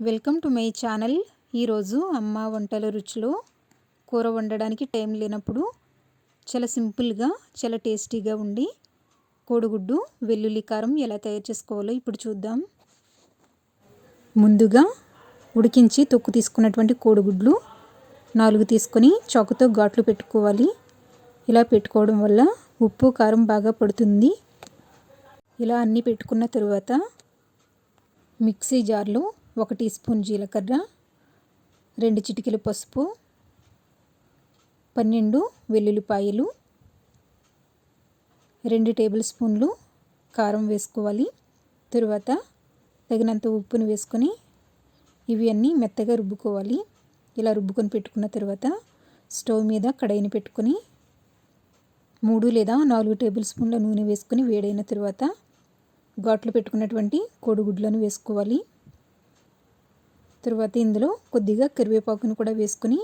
Welcome to my channel. ఈరోజు అమ్మ వంటల రుచిలో కూర వండడానికి టైం లేనప్పుడు చాలా సింపుల్గా చాలా టేస్టీగా ఉండి కోడిగుడ్డు వెల్లుల్లి కారం ఎలా తయారు చేసుకోవాలో ఇప్పుడు చూద్దాం. ముందుగా ఉడికించి తొక్కు తీసుకున్నటువంటి కోడిగుడ్లు నాలుగు తీసుకొని చాకుతో ఘాట్లు పెట్టుకోవాలి. ఇలా పెట్టుకోవడం వల్ల ఉప్పు కారం బాగా పడుతుంది. ఇలా అన్నీ పెట్టుకున్న తరువాత మిక్సీ జార్లో ఒక టీ స్పూన్ జీలకర్ర రెండు చిటికెల పసుపు పన్నెండు వెల్లుల్లిపాయలు రెండు టేబుల్ స్పూన్లు కారం వేసుకోవాలి. తరువాత తగినంత ఉప్పును వేసుకొని ఇవి అన్నీ మెత్తగా రుబ్బుకోవాలి. ఇలా రుబ్బుకొని పెట్టుకున్న తర్వాత స్టవ్ మీద కడాయిని పెట్టుకొని మూడు లేదా నాలుగు టేబుల్ స్పూన్ల నూనె వేసుకొని వేడైన తర్వాత ఘాట్లు పెట్టుకున్నటువంటి కోడిగుడ్లను వేసుకోవాలి. తర్వాత ఇందులో కొద్దిగా కరివేపాకును కూడా వేసుకొని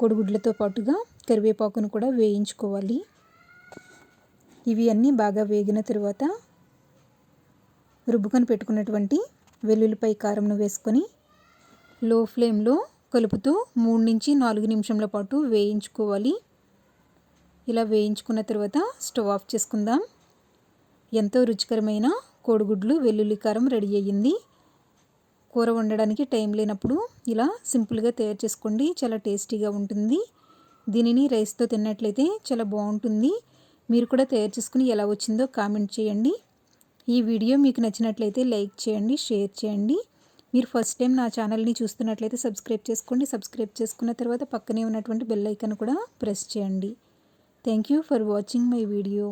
కోడిగుడ్లతో పాటుగా కరివేపాకును కూడా వేయించుకోవాలి. ఇవి అన్నీ బాగా వేగిన తర్వాత రుబ్బుకొని పెట్టుకున్నటువంటి వెల్లుల్లిపై కారంను వేసుకొని లో ఫ్లేమ్లో కలుపుతూ మూడు నుంచి నాలుగు నిమిషంల పాటు వేయించుకోవాలి. ఇలా వేయించుకున్న తర్వాత స్టవ్ ఆఫ్ చేసుకుందాం. ఎంతో రుచికరమైన కోడిగుడ్లు వెల్లుల్లి కారం రెడీ అయ్యింది. కూర వండడానికి టైం లేనప్పుడు ఇలా సింపుల్గా తయారు చేసుకోండి. చాలా టేస్టీగా ఉంటుంది. దీనిని రైస్తో తిన్నట్లయితే చాలా బాగుంటుంది. మీరు కూడా తయారు చేసుకుని ఎలా వచ్చిందో కామెంట్ చేయండి. ఈ వీడియో మీకు నచ్చినట్లయితే లైక్ చేయండి షేర్ చేయండి. మీరు ఫస్ట్ టైం నా ఛానల్ని చూస్తున్నట్లయితే సబ్స్క్రైబ్ చేసుకోండి. సబ్స్క్రైబ్ చేసుకున్న తర్వాత పక్కనే ఉన్నటువంటి బెల్ ఐకన్ కూడా ప్రెస్ చేయండి. Thank you for watching my video.